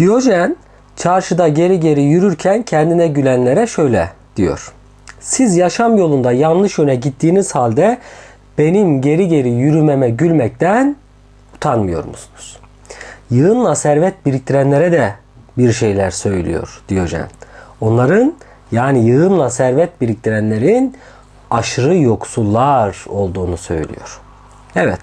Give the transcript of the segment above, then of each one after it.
Diyojen çarşıda geri geri yürürken kendine gülenlere şöyle diyor. Siz yaşam yolunda yanlış yöne gittiğiniz halde benim geri geri yürümeme gülmekten utanmıyor musunuz? Yığınla servet biriktirenlere de bir şeyler söylüyor Diyojen. Onların yani yığınla servet biriktirenlerin aşırı yoksullar olduğunu söylüyor. Evet,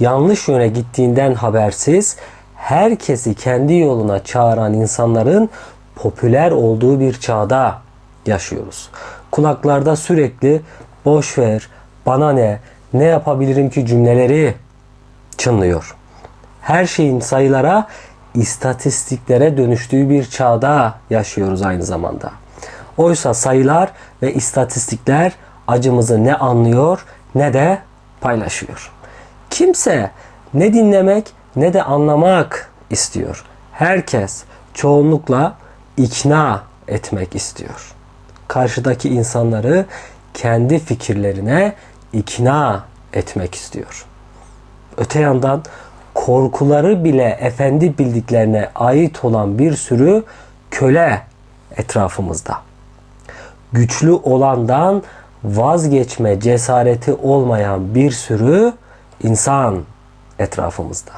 yanlış yöne gittiğinden habersiz herkesi kendi yoluna çağıran insanların popüler olduğu bir çağda yaşıyoruz. Kulaklarda sürekli boş ver, bana ne, ne yapabilirim ki cümleleri çınlıyor. Her şeyin sayılara, istatistiklere dönüştüğü bir çağda yaşıyoruz aynı zamanda. Oysa sayılar ve istatistikler acımızı ne anlıyor ne de paylaşıyor. Kimse ne dinlemek ne de anlamak istiyor. Herkes çoğunlukla ikna etmek istiyor. Karşıdaki insanları kendi fikirlerine ikna etmek istiyor. Öte yandan korkuları bile efendi bildiklerine ait olan bir sürü köle etrafımızda. Güçlü olandan vazgeçme cesareti olmayan bir sürü insan etrafımızda.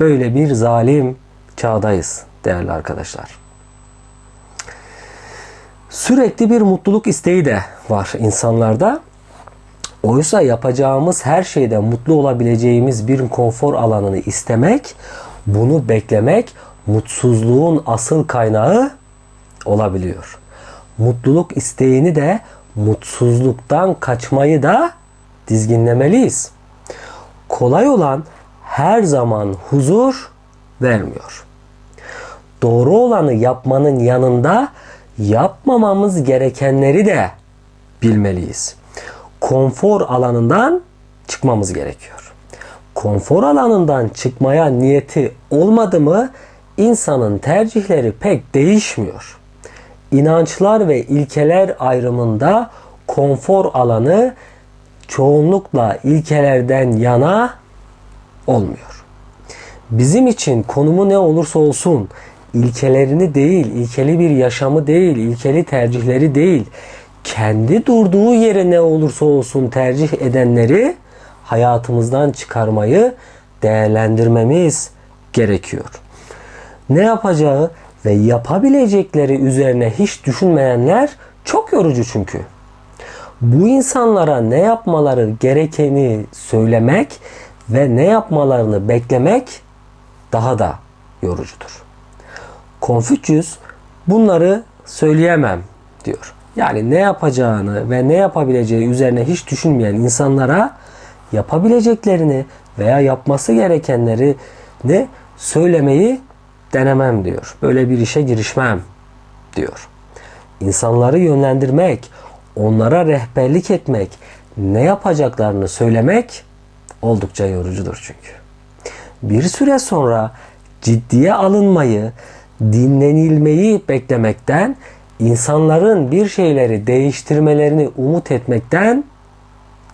Böyle bir zalim çağdayız değerli arkadaşlar. Sürekli bir mutluluk isteği de var insanlarda. Oysa yapacağımız her şeyde mutlu olabileceğimiz bir konfor alanını istemek, bunu beklemek mutsuzluğun asıl kaynağı olabiliyor. Mutluluk isteğini de mutsuzluktan kaçmayı da dizginlemeliyiz. Kolay olan her zaman huzur vermiyor. Doğru olanı yapmanın yanında yapmamamız gerekenleri de bilmeliyiz. Konfor alanından çıkmamız gerekiyor. Konfor alanından çıkmaya niyeti olmadı mı insanın tercihleri pek değişmiyor. İnançlar ve ilkeler ayrımında konfor alanı çoğunlukla ilkelerden yana olmuyor. Bizim için konumu ne olursa olsun ilkelerini değil, ilkeli bir yaşamı değil, ilkeli tercihleri değil, kendi durduğu yere ne olursa olsun tercih edenleri hayatımızdan çıkarmayı değerlendirmemiz gerekiyor. Ne yapacağı ve yapabilecekleri üzerine hiç düşünmeyenler çok yorucu çünkü. Bu insanlara ne yapmaları gerekeni söylemek ve ne yapmalarını beklemek daha da yorucudur. Konfüçyüs bunları söyleyemem diyor. Yani ne yapacağını ve ne yapabileceği üzerine hiç düşünmeyen insanlara yapabileceklerini veya yapması gerekenleri ne söylemeyi denemem diyor. Böyle bir işe girişmem diyor. İnsanları yönlendirmek, onlara rehberlik etmek, ne yapacaklarını söylemek oldukça yorucudur çünkü. Bir süre sonra ciddiye alınmayı, dinlenilmeyi beklemekten, insanların bir şeyleri değiştirmelerini umut etmekten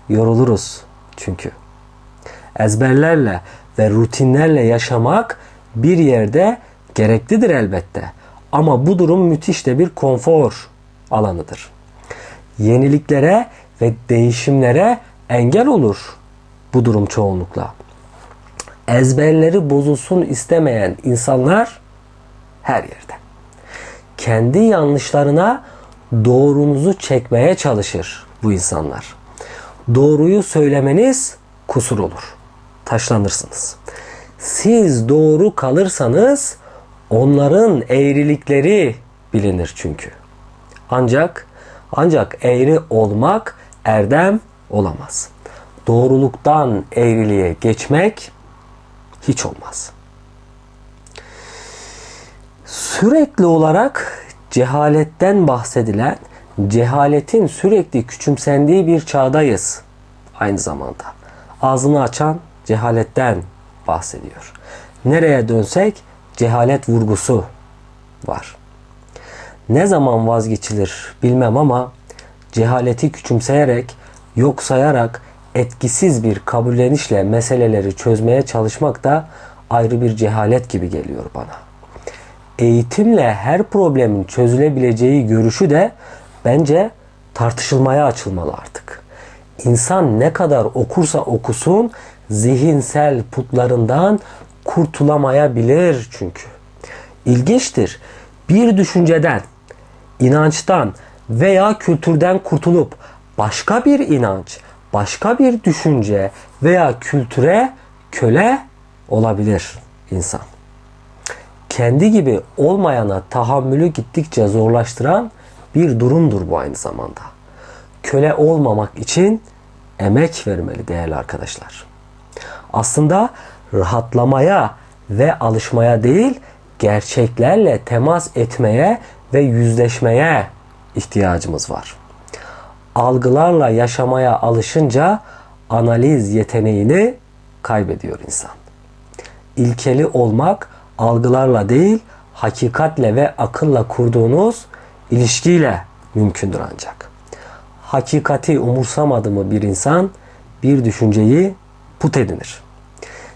yoruluruz çünkü. Ezberlerle ve rutinlerle yaşamak bir yerde gereklidir elbette. Ama bu durum müthiş de bir konfor alanıdır. Yeniliklere ve değişimlere engel olur bu durum çoğunlukla. Ezberleri bozulsun istemeyen insanlar her yerde. Kendi yanlışlarına doğrunuzu çekmeye çalışır bu insanlar. Doğruyu söylemeniz kusur olur. Taşlanırsınız. Siz doğru kalırsanız onların eğrilikleri bilinir çünkü. Ancak ancak eğri olmak erdem olamaz. Doğruluktan eğriliğe geçmek hiç olmaz. Sürekli olarak cehaletten bahsedilen, cehaletin sürekli küçümsendiği bir çağdayız aynı zamanda. Ağzını açan cehaletten bahsediyor. Nereye dönsek cehalet vurgusu var. Ne zaman vazgeçilir bilmem ama cehaleti küçümseyerek, yok sayarak etkisiz bir kabullenişle meseleleri çözmeye çalışmak da ayrı bir cehalet gibi geliyor bana. eğitimle her problemin çözülebileceği görüşü de bence tartışılmaya açılmalı artık. İnsan ne kadar okursa okusun zihinsel putlarından kurtulamayabilir çünkü. İlginçtir. Bir düşünceden, inançtan veya kültürden kurtulup başka bir inanç, başka bir düşünce veya kültüre köle olabilir insan. Kendi gibi olmayana tahammülü gittikçe zorlaştıran bir durumdur bu aynı zamanda. Köle olmamak için emek vermeli değerli arkadaşlar. Aslında rahatlamaya ve alışmaya değil, gerçeklerle temas etmeye ve yüzleşmeye ihtiyacımız var. Algılarla yaşamaya alışınca analiz yeteneğini kaybediyor insan. İlkeli olmak algılarla değil, hakikatle ve akılla kurduğunuz ilişkiyle mümkündür ancak. Hakikati umursamadı mı bir insan bir düşünceyi put edinir.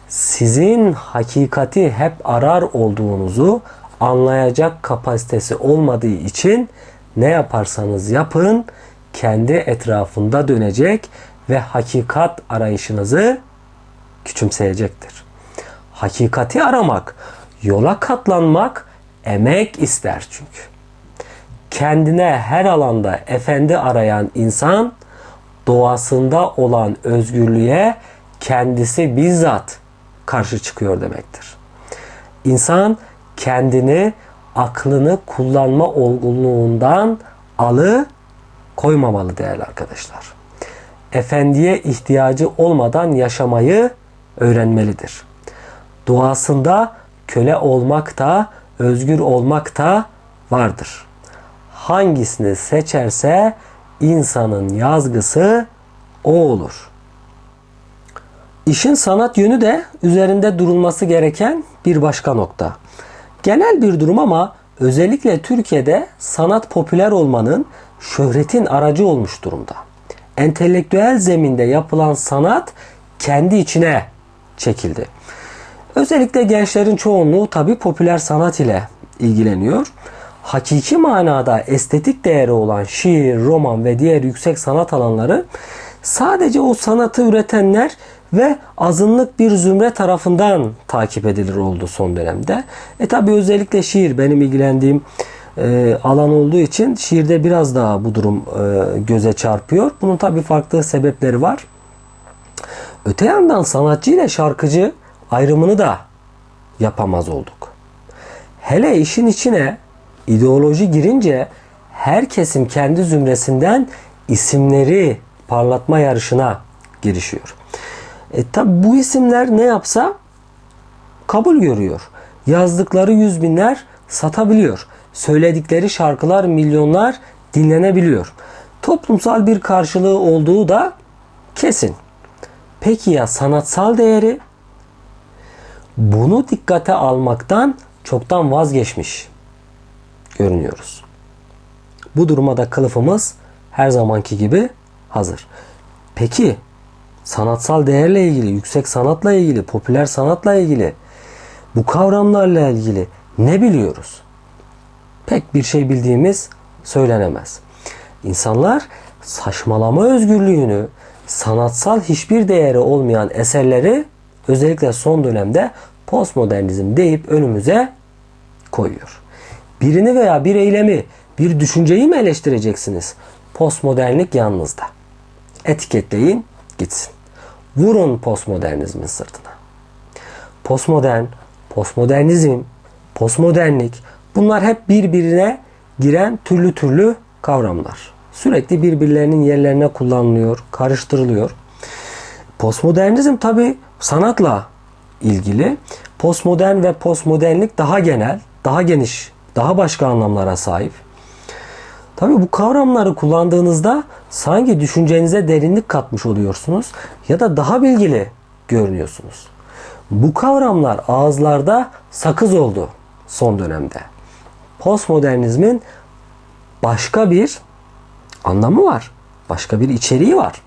Sizin hakikati hep arar olduğunuzu anlayacak kapasitesi olmadığı için ne yaparsanız yapın kendi etrafında dönecek ve hakikat arayışınızı küçümseyecektir. Hakikati aramak, yola katlanmak emek ister çünkü. Kendine her alanda efendi arayan insan doğasında olan özgürlüğe kendisi bizzat karşı çıkıyor demektir. İnsan kendini aklını kullanma olgunluğundan alı koymamalı değerli arkadaşlar. Efendiye ihtiyacı olmadan yaşamayı öğrenmelidir. Doğasında köle olmak da özgür olmak da vardır. Hangisini seçerse insanın yazgısı o olur. İşin sanat yönü de üzerinde durulması gereken bir başka nokta. Genel bir durum ama özellikle Türkiye'de sanat popüler olmanın, şöhretin aracı olmuş durumda. Entelektüel zeminde yapılan sanat kendi içine çekildi. Özellikle gençlerin çoğunluğu tabi popüler sanat ile ilgileniyor. Hakiki manada estetik değeri olan şiir, roman ve diğer yüksek sanat alanları sadece o sanatı üretenler ve azınlık bir zümre tarafından takip edilir oldu son dönemde. E tabi özellikle şiir benim ilgilendiğim e, alan olduğu için şiirde biraz daha bu durum e, göze çarpıyor. Bunun tabi farklı sebepleri var. Öte yandan sanatçı ile şarkıcı ayrımını da yapamaz olduk. Hele işin içine ideoloji girince her kesim kendi zümresinden isimleri parlatma yarışına girişiyor. E tabi bu isimler ne yapsa kabul görüyor. Yazdıkları yüz binler satabiliyor. Söyledikleri şarkılar milyonlar dinlenebiliyor. Toplumsal bir karşılığı olduğu da kesin. Peki ya sanatsal değeri? Bunu dikkate almaktan çoktan vazgeçmiş görünüyoruz. Bu duruma da kılıfımız her zamanki gibi hazır. Peki sanatsal değerle ilgili, yüksek sanatla ilgili, popüler sanatla ilgili bu kavramlarla ilgili ne biliyoruz? Pek bir şey bildiğimiz söylenemez. İnsanlar saçmalama özgürlüğünü, sanatsal hiçbir değeri olmayan eserleri özellikle son dönemde postmodernizm deyip önümüze koyuyor. Birini veya bir eylemi, bir düşünceyi mi eleştireceksiniz? Postmodernlik yalnızda. Etiketleyin gitsin. Vurun postmodernizmin sırtına. Postmodern, postmodernizm, postmodernlik bunlar hep birbirine giren türlü türlü kavramlar. Sürekli birbirlerinin yerlerine kullanılıyor, karıştırılıyor. Postmodernizm tabi sanatla ilgili. Postmodern ve postmodernlik daha genel, daha geniş, daha başka anlamlara sahip. Tabi bu kavramları kullandığınızda sanki düşüncenize derinlik katmış oluyorsunuz ya da daha bilgili görünüyorsunuz. Bu kavramlar ağızlarda sakız oldu son dönemde. Postmodernizmin başka bir anlamı var. Başka bir içeriği var.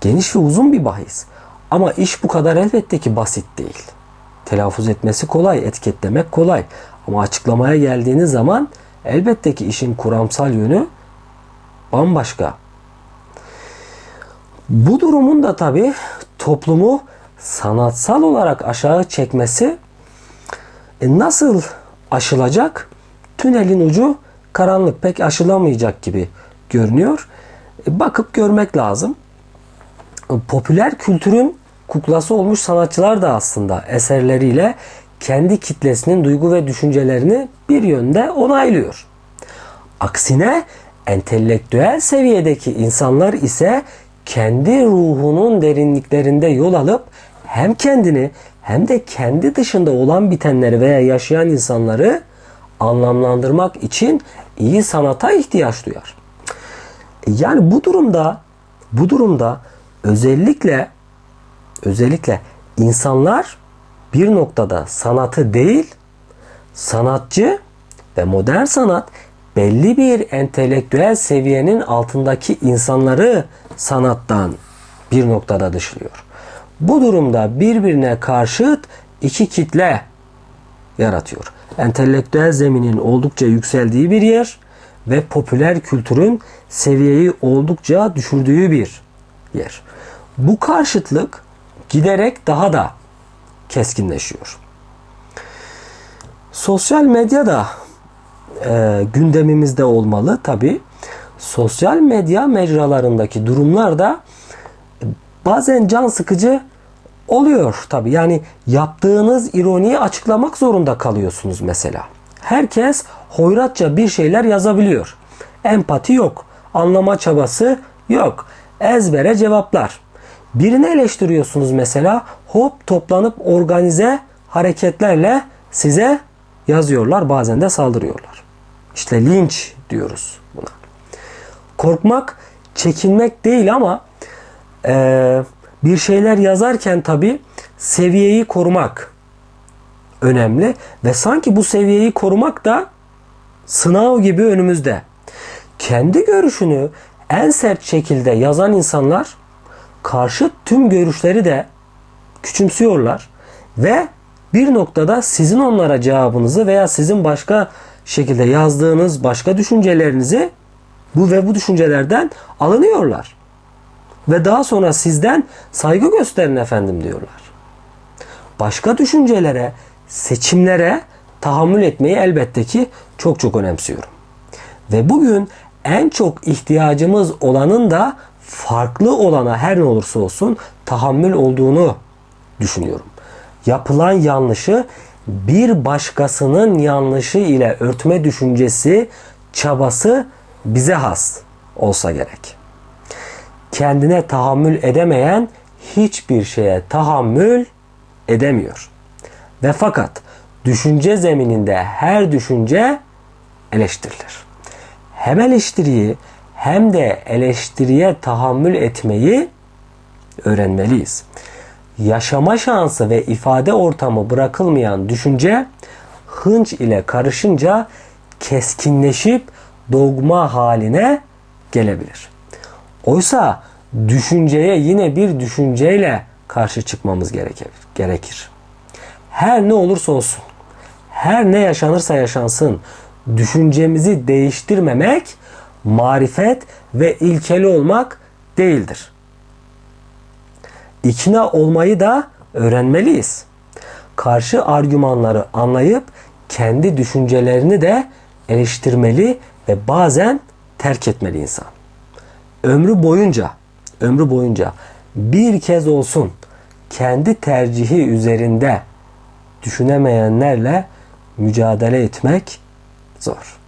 Geniş ve uzun bir bahis. Ama iş bu kadar elbette ki basit değil. Telaffuz etmesi kolay, etiketlemek kolay. Ama açıklamaya geldiğiniz zaman elbette ki işin kuramsal yönü bambaşka. Bu durumun da tabi toplumu sanatsal olarak aşağı çekmesi e, nasıl aşılacak? Tünelin ucu karanlık pek aşılamayacak gibi görünüyor. E, bakıp görmek lazım. E, popüler kültürün kuklası olmuş sanatçılar da aslında eserleriyle kendi kitlesinin duygu ve düşüncelerini bir yönde onaylıyor. Aksine entelektüel seviyedeki insanlar ise kendi ruhunun derinliklerinde yol alıp hem kendini hem de kendi dışında olan bitenleri veya yaşayan insanları anlamlandırmak için iyi sanata ihtiyaç duyar. Yani bu durumda bu durumda özellikle özellikle insanlar bir noktada sanatı değil sanatçı ve modern sanat belli bir entelektüel seviyenin altındaki insanları sanattan bir noktada dışlıyor. Bu durumda birbirine karşıt iki kitle yaratıyor. Entelektüel zeminin oldukça yükseldiği bir yer ve popüler kültürün seviyeyi oldukça düşürdüğü bir yer. Bu karşıtlık giderek daha da keskinleşiyor. Sosyal medya da e, gündemimizde olmalı tabi. Sosyal medya mecralarındaki durumlar da bazen can sıkıcı oluyor tabi. Yani yaptığınız ironiyi açıklamak zorunda kalıyorsunuz mesela. Herkes hoyratça bir şeyler yazabiliyor. Empati yok. Anlama çabası yok. Ezbere cevaplar. Birini eleştiriyorsunuz mesela hop toplanıp organize hareketlerle size yazıyorlar bazen de saldırıyorlar. İşte linç diyoruz buna. Korkmak çekinmek değil ama e, bir şeyler yazarken tabi seviyeyi korumak önemli ve sanki bu seviyeyi korumak da sınav gibi önümüzde. Kendi görüşünü en sert şekilde yazan insanlar karşı tüm görüşleri de küçümsüyorlar ve bir noktada sizin onlara cevabınızı veya sizin başka şekilde yazdığınız başka düşüncelerinizi bu ve bu düşüncelerden alınıyorlar. Ve daha sonra sizden saygı gösterin efendim diyorlar. Başka düşüncelere, seçimlere tahammül etmeyi elbette ki çok çok önemsiyorum. Ve bugün en çok ihtiyacımız olanın da farklı olana her ne olursa olsun tahammül olduğunu düşünüyorum. Yapılan yanlışı bir başkasının yanlışı ile örtme düşüncesi, çabası bize has olsa gerek. Kendine tahammül edemeyen hiçbir şeye tahammül edemiyor. Ve fakat düşünce zemininde her düşünce eleştirilir. Hem eleştiriyi hem de eleştiriye tahammül etmeyi öğrenmeliyiz. Yaşama şansı ve ifade ortamı bırakılmayan düşünce hınç ile karışınca keskinleşip dogma haline gelebilir. Oysa düşünceye yine bir düşünceyle karşı çıkmamız gerekir. Her ne olursa olsun, her ne yaşanırsa yaşansın, düşüncemizi değiştirmemek marifet ve ilkeli olmak değildir. İkna olmayı da öğrenmeliyiz. Karşı argümanları anlayıp kendi düşüncelerini de eleştirmeli ve bazen terk etmeli insan. Ömrü boyunca, ömrü boyunca bir kez olsun kendi tercihi üzerinde düşünemeyenlerle mücadele etmek zor.